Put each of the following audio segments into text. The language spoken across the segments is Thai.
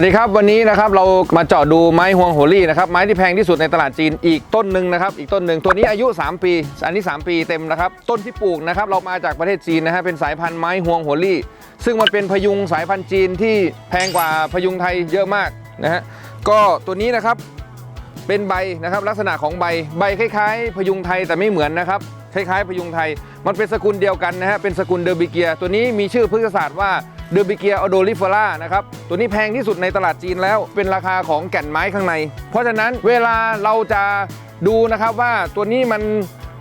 สวัสดีครับวันนี้นะครับเรามาเจาะดูไม้ฮวงโฮลี่นะครับไม้ที่แพงที่สุดในตลาดจีนอีกต้นหนึ่งนะครับอีกต้นหนึ่งตัวนี้อายุ 3 ปี อันนี้ 3 ปีเต็มนะครับต้นที่ปลูกนะครับเรามาจากประเทศจีนนะฮะเป็นสายพันธุ์ไม้ฮวงโฮลี่ ซึ่งมันเป็นพยุงสายพันธุ์จีนที่แพงกว่าพยุงไทยเยอะมากนะฮะก็ตัวนี้นะครับเป็นใบนะครับลักษณะของใบใบคล้ายๆ พยุงไทยแต่ไม่เหมือนนะครับคล้ายๆ พยุงไทย มันเป็นสกุลเดียวกันนะฮะเป็นสกุลเดอร์บิเกีย ตัวนี้มีชื่อพฤกษศาสตร์ว่า เดอร์บิเกียอโดลิเฟล่านะครับ ตัวนี้แพงที่สุดในตลาดจีนแล้ว เป็นราคาของแก่นไม้ข้างใน เพราะฉะนั้นเวลาเราจะดูนะครับว่าตัวนี้มัน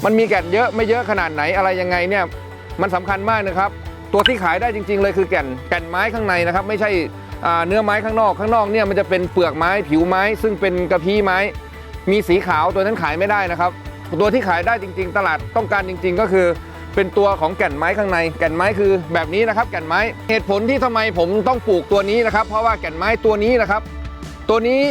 มันมีแก่นเยอะไม่เยอะขนาดไหนอะไรยังไงเนี่ยมันสำคัญมากนะครับ ตัวที่ขายได้จริง ๆ เลยคือแก่นแก่นไม้ข้างในนะครับ ไม่ใช่เนื้อไม้ข้างนอกข้างนอกเนี่ยมันจะเป็นเปลือกไม้ผิวไม้ ซึ่งเป็นกระพี้ไม้ มีสีขาวตัวนั้นขายไม่ได้นะครับ ตัวที่ขายได้จริง ๆ ตลาดต้องการจริง ๆ ก็คือ เป็นตัวของแก่นไม้ข้างใน แก่นไม้คือแบบนี้นะครับ แก่นไม้เหตุผลที่ทำไมผมต้องปลูกตัวนี้นะครับ เพราะว่าแก่นไม้ตัวนี้นะครับ ตัวนี้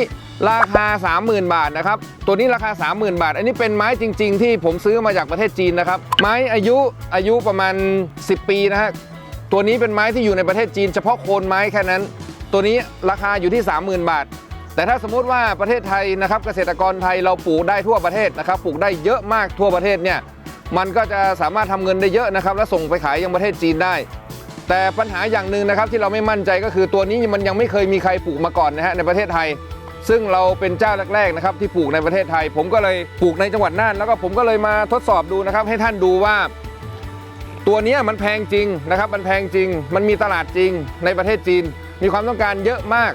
ราคา 30,000 บาทนะครับ ตัวนี้ราคา 30,000 บาท อันนี้เป็นไม้จริง ๆ ที่ผมซื้อมาจากประเทศจีนนะครับ ไม้อายุอายุประมาณ 10 ปีนะฮะ ตัวนี้เป็นไม้ที่อยู่ในประเทศจีน เฉพาะโคนไม้แค่นั้น ตัวนี้ราคาอยู่ที่ 30,000 บาท แต่ถ้าสมมุติว่าประเทศไทยนะครับ เกษตรกรไทยเราปลูกได้ทั่วประเทศนะครับ ปลูกได้เยอะมากทั่วประเทศเนี่ย มันก็จะสามารถทำเงินได้เยอะนะครับ และส่งไปขายยังประเทศจีนได้ แต่ปัญหาอย่างหนึ่งนะครับที่เราไม่มั่นใจก็คือตัวนี้มันยังไม่เคยมีใครปลูกมาก่อนนะฮะในประเทศไทย ซึ่งเราเป็นเจ้าแรกๆนะครับที่ปลูกในประเทศไทย ผมก็เลยปลูกในจังหวัดน่านแล้วก็ผมก็เลยมาทดสอบดูนะครับ ให้ท่านดูว่า ตัวนี้มันแพงจริงนะครับมันแพงจริง มันมีตลาดจริงในประเทศจีน มีความต้องการเยอะมาก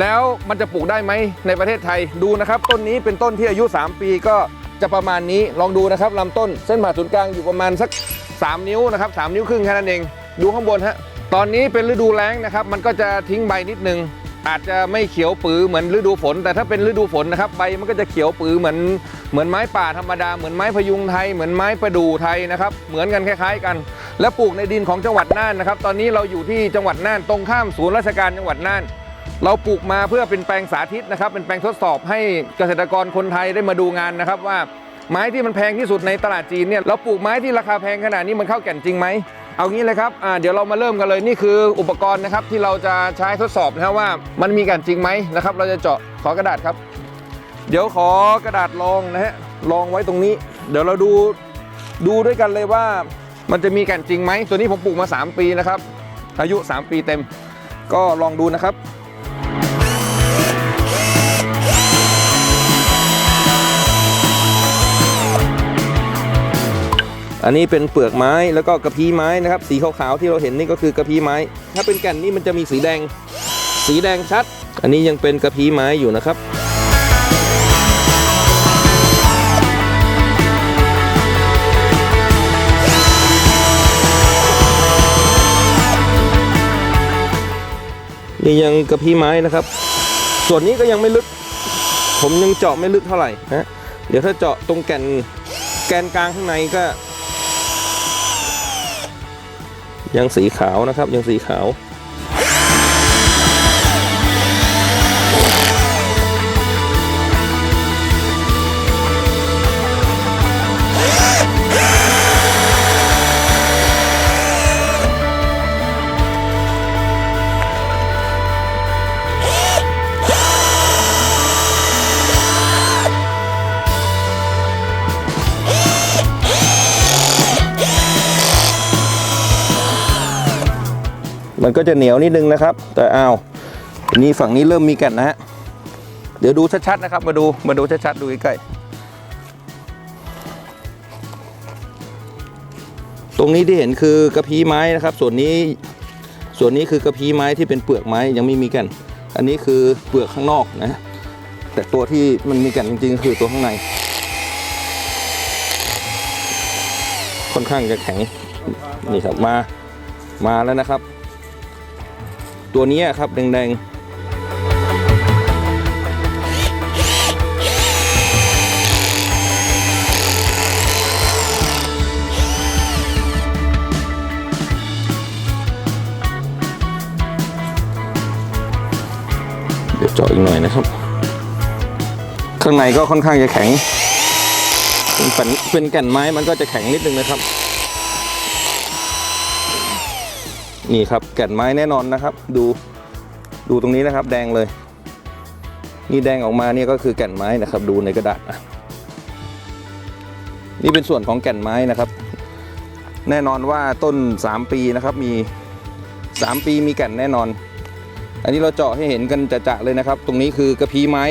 แล้วมันจะปลูกได้ไหมในประเทศไทยดูนะครับ ต้นนี้เป็นต้นที่อายุ 3 ปีก็ จะประมาณนี้ลองดูนะครับลำต้นเส้นผ่าศูนย์กลางอยู่ประมาณสัก 3 นิ้วนะครับ3นิ้วครึ่งแค่นั้นเอง ดูข้างบนฮะตอนนี้เป็นฤดูแล้งนะครับ มันก็จะทิ้งใบนิดนึง อาจจะไม่เขียวปือเหมือนฤดูฝน แต่ถ้าเป็นฤดูฝนนะครับใบมันก็จะเขียวปือเหมือนเหมือนไม้ป่าธรรมดาเหมือนไม้พยุงไทยเหมือนไม้ประดู่ไทยนะครับเหมือนกันคล้าย ๆ กัน และปลูกในดินของจังหวัดน่านนะครับ ตอนนี้เราอยู่ที่จังหวัดน่านตรงข้ามศูนย์ราชการจังหวัดน่าน เราปลูกมาเพื่อเป็นแปลงสาธิตนะครับ เป็นแปลงทดสอบให้เกษตรกรคนไทยได้มาดูงานนะครับว่าไม้ที่มันแพงที่สุดในตลาดจีนเนี่ยเราปลูกไม้ที่ราคาแพงขนาดนี้มันเข้าแก่นจริงไหมเอางี้เลยครับเดี๋ยวเรามาเริ่มกันเลยนี่คืออุปกรณ์นะครับที่เราจะใช้ทดสอบนะครับว่ามันมีแก่นจริงไหมนะครับ เราจะเจาะขอกระดาษครับ เดี๋ยวขอกระดาษรองนะฮะรองไว้ตรงนี้ เดี๋ยวเราดูดูด้วยกันเลยว่ามันจะมีแก่นจริงไหมตัวนี้ผมปลูกมา 3 ปีนะครับอายุ 3 ปีเต็ม ก็ลองดูนะครับ อันนี้เป็นเปลือกไม้แล้วก็กระพี้ไม้นะครับ สีขาวๆที่เราเห็นนี่ก็คือกระพี้ไม้ ถ้าเป็นแก่นนี่มันจะมีสีแดง สีแดงชัด อันนี้ยังเป็นกระพี้ไม้อยู่นะครับนี่ยังกระพี้ไม้นะครับ ส่วนนี้ก็ยังไม่ลึก ผมยังเจาะไม่ลึกเท่าไหร่นะเดี๋ยวถ้าเจาะตรงแก่นแกนกลางข้างในก็ ยังสีขาวนะครับ ยังสีขาว มันก็จะเหนียวนิดนึงนะครับ แต่อ้าวนี้ฝั่งนี้เริ่มมีแกันนะฮะเดี๋ยวดูชัดๆนะครับ มาดูมาดูชัดๆดูใกล้ๆตรงนี้ที่เห็นคือกระพี้ไม้นะครับ ส่วนนี้ส่วนนี้คือกระพี้ไม้ที่เป็นเปลือกไม้ยังไม่มีแกันอันนี้คือเปลือกข้างนอกนะ แต่ตัวที่มันมีแกันจริงๆคือตัวข้างใน ค่อนข้างจะแข็งนี่ครับมามาแล้วนะครับ ตัวนี้ครับแดงๆเดี๋ยวเจาะอีกหน่อยนะครับ ข้างในก็ค่อนข้างจะแข็ง เป็นแผ่นเป็นแก่นไม้มันก็จะแข็งนิดนึงนะครับ นี่ครับแก่นไม้แน่นอนนะครับ ดูดูตรงนี้นะครับ แดงเลย นี่แดงออกมาเนี่ยก็คือแก่นไม้นะครับ ดูในกระดาษนะนี่เป็นส่วนของแก่นไม้นะครับ แน่นอนว่าต้น 3 ปีนะครับมี 3 ปีมีแก่นแน่นอน อันนี้เราเจาะให้เห็นกันจะๆเลยนะครับ ตรงนี้คือกระพี้ไม้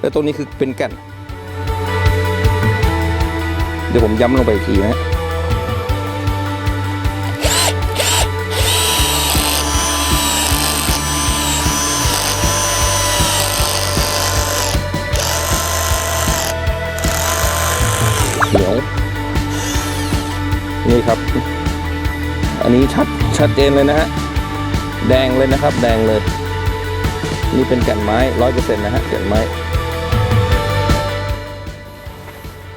แล้วตรงนี้คือเป็นแก่น เดี๋ยวผมย้ำลงไปอีกทีนะ ชัดเจนเลยนะฮะแดงเลยนะครับ แดงเลย นี่เป็นแก่นไม้ร้อยเปอร์เซ็นต์นะฮะแก่นไม้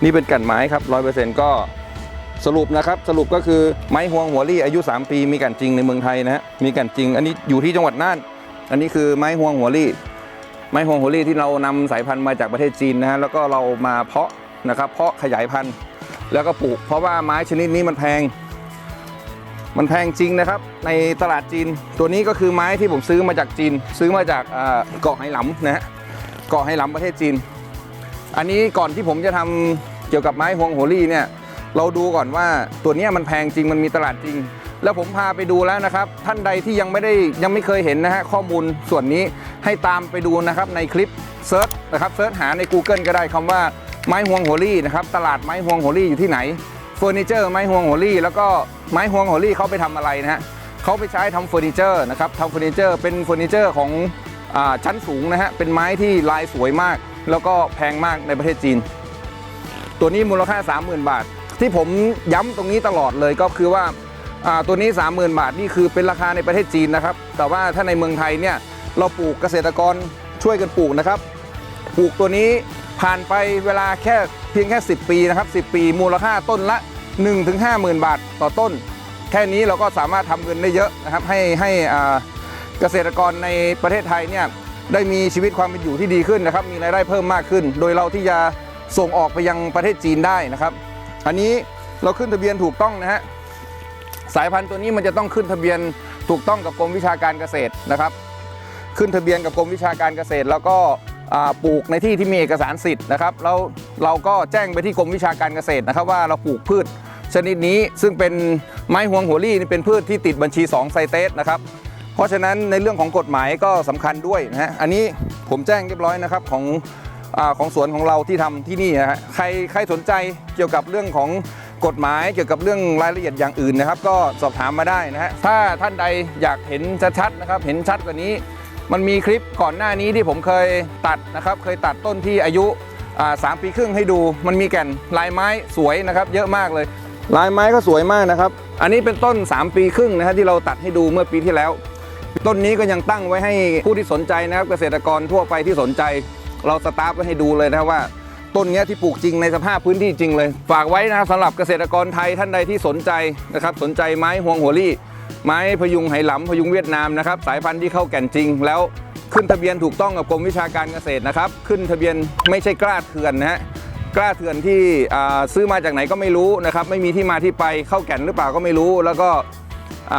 นี่เป็นแก่นไม้ครับร้อยเปอร์เซ็นต์ก็สรุปนะครับสรุปก็คือไม้ฮวงหัวรี่อายุ 3 ปี มีแก่นจริงในเมืองไทยนะฮะมีแก่นจริง อันนี้อยู่ที่จังหวัดน่าน อันนี้คือไม้ฮวงหัวรี่ ไม้ฮวงหัวรี่ที่เรานำสายพันธุ์มาจากประเทศจีนนะฮะแล้วก็เรามาเพาะนะครับเพาะขยายพันธุ์แล้วก็ปลูก เพราะว่าไม้ชนิดนี้มันแพง มันแพงจริงนะครับ ในตลาดจีน ตัวนี้ก็คือไม้ที่ผมซื้อมาจากจีน ซื้อมาจากเกาะไหหลำนะฮะเกาะไหหลำประเทศจีน อันนี้ก่อนที่ผมจะทำเกี่ยวกับไม้ฮวงโหรี่เนี่ยเราดูก่อนว่าตัวนี้มันแพงจริงมันมีตลาดจริง แล้วผมพาไปดูแล้วนะครับ ท่านใดที่ยังไม่ได้ยังไม่เคยเห็นนะฮะข้อมูลส่วนนี้ให้ตามไปดูนะครับในคลิปเซิร์ชนะครับเซิร์ชหาใน Google ก็ได้คำว่าไม้ฮวงโหรี่นะครับตลาดไม้ฮวงโหรี่อยู่ที่ไหน เฟอร์นิเจอร์ไม้ฮวงโหรี่แล้วก็ไม้ฮวงโหรี่เขาไปทำอะไรนะฮะเขาไปใช้ทำเฟอร์นิเจอร์นะครับทำเฟอร์นิเจอร์เป็นเฟอร์นิเจอร์ของอชั้นสูงนะฮะเป็นไม้ที่ลายสวยมาก แล้วก็แพงมากในประเทศจีน ตัวนี้มูลค่า 30,000 บาท ที่ผมย้ำตรงนี้ตลอดเลยก็คือว่าอ่าตัวนี้ 30,000 บาทนี่คือเป็นราคาในประเทศจีนนะครับ แต่ว่าถ้าในเมืองไทยเนี่ยเราปลูกเกษตรกรช่วยกันปลูกนะครับ ปลูกตัวนี้ ผ่านไปเวลาแค่เพียงแค่ 10 ปีนะครับ 10 ปี มูลค่าต้นละ 1-50,000 บาทต่อต้น แค่นี้เราก็สามารถทำเงินได้เยอะนะครับ ให้ให้เกษตรกรในประเทศไทยเนี่ยได้มีชีวิตความเป็นอยู่ที่ดีขึ้นนะครับ มีรายได้เพิ่มมากขึ้น โดยเราที่จะส่งออกไปยังประเทศจีนได้นะครับ อันนี้เราขึ้นทะเบียนถูกต้องนะฮะสายพันธุ์ตัวนี้มันจะต้องขึ้นทะเบียนถูกต้องกับกรมวิชาการเกษตรนะครับ ขึ้นทะเบียนกับกรมวิชาการเกษตร แล้วก็ ปลูกในที่ที่มีเอกสารสิทธิ์นะครับแล้วเราก็แจ้งไปที่กรมวิชาการเกษตรนะครับ ว่าเราปลูกพืชชนิดนี้ซึ่งเป็นไม้ฮวงหัวลี่นี่เป็นพืชที่ติดบัญชี 2 ไซเตสนะครับ เพราะฉะนั้นในเรื่องของกฎหมายก็สำคัญด้วยนะฮะอันนี้ผมแจ้งเรียบร้อยนะครับของอของสวนของเราที่ทำที่นี่นะฮะใครใครสนใจเกี่ยวกับเรื่องของกฎหมายเกี่ยวกับเรื่องรายละเอียดอย่างอื่นนะครับ ก็สอบถามมาได้นะฮะถ้าท่านใดอยากเห็นชัดๆนะครับเห็นชัดกว่านี้ มันมีคลิปก่อนหน้านี้ที่ผมเคยตัดนะครับ เคยตัดต้นที่อายุอ่าสามปีครึ่งให้ดู มันมีแก่นลายไม้สวยนะครับ เยอะมากเลย ลายไม้ก็สวยมากนะครับ อันนี้เป็นต้น 3 ปีครึ่งนะฮะที่เราตัดให้ดูเมื่อปีที่แล้ว ต้นนี้ก็ยังตั้งไว้ให้ผู้ที่สนใจนะครับ เกษตรกรทั่วไปที่สนใจ เราสตาร์ฟไว้ให้ดูเลยนะครับว่าต้นเนี้ยที่ปลูกจริงในสภาพพื้นที่จริงเลย ฝากไว้นะครับสำหรับเกษตรกรไทยท่านใดที่สนใจนะครับ สนใจไม้ฮวงหัวลี่ ไม้พยุงไหหลำพยุงเวียดนามนะครับสายพันธุ์ที่เข้าแก่นจริง แล้วขึ้นทะเบียนถูกต้องกับกรมวิชาการเกษตรนะครับ ขึ้นทะเบียนไม่ใช่กล้าเถื่อนนะฮะกล้าเถื่อนที่ซื้อมาจากไหนก็ไม่รู้นะครับ ไม่มีที่มาที่ไปเข้าแก่นหรือเปล่าก็ไม่รู้ แล้วก็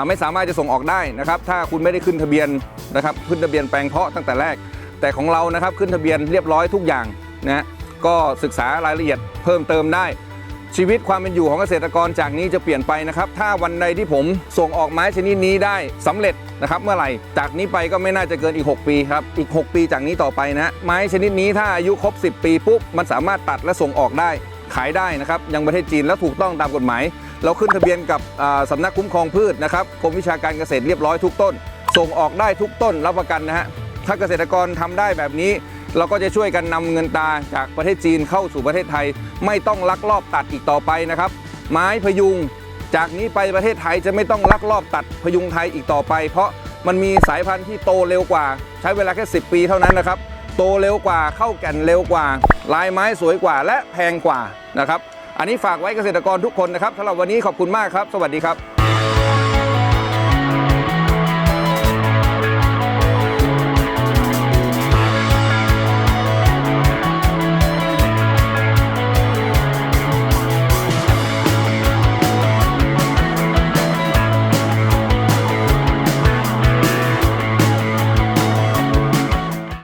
ไม่สามารถจะส่งออกได้นะครับ ถ้าคุณไม่ได้ขึ้นทะเบียนนะครับขึ้นทะเบียนแปลงเพาะตั้งแต่แรก แต่ของเรานะครับขึ้นทะเบียนเรียบร้อยทุกอย่างนะฮะก็ศึกษารายละเอียดเพิ่มเติมได้ ชีวิตความเป็นอยู่ของเกษตรกรจากนี้จะเปลี่ยนไปนะครับ ถ้าวันใดที่ผมส่งออกไม้ชนิดนี้ได้สำเร็จนะครับ เมื่อไหร่ จากนี้ไปก็ไม่น่าจะเกินอีก 6 ปีครับ อีก 6 ปีจากนี้ต่อไปนะฮะไม้ชนิดนี้ถ้าอายุครบ 10 ปีปุ๊บมันสามารถตัดและส่งออกได้ ขายได้นะครับ ยังประเทศจีนแล้วถูกต้องตามกฎหมาย เราขึ้นทะเบียนกับอ่าสำนักคุ้มครองพืชนะครับกรมวิชาการเกษตรเรียบร้อยทุกต้น ส่งออกได้ทุกต้นรับประกันนะฮะถ้าเกษตรกรทำได้แบบนี้ เราก็จะช่วยกันนำเงินตาจากประเทศจีนเข้าสู่ประเทศไทย ไม่ต้องลักลอบตัดอีกต่อไปนะครับ ไม้พยุง จากนี้ไปประเทศไทยจะไม่ต้องลักลอบตัดพยุงไทยอีกต่อไป เพราะมันมีสายพันธุ์ที่โตเร็วกว่า ใช้เวลาแค่ 10 ปีเท่านั้นนะครับ โตเร็วกว่าเข้าแก่นเร็วกว่า ลายไม้สวยกว่าและแพงกว่านะครับ อันนี้ฝากไว้เกษตรกรทุกคนนะครับสำหรับวันนี้ขอบคุณมากครับ สวัสดีครับ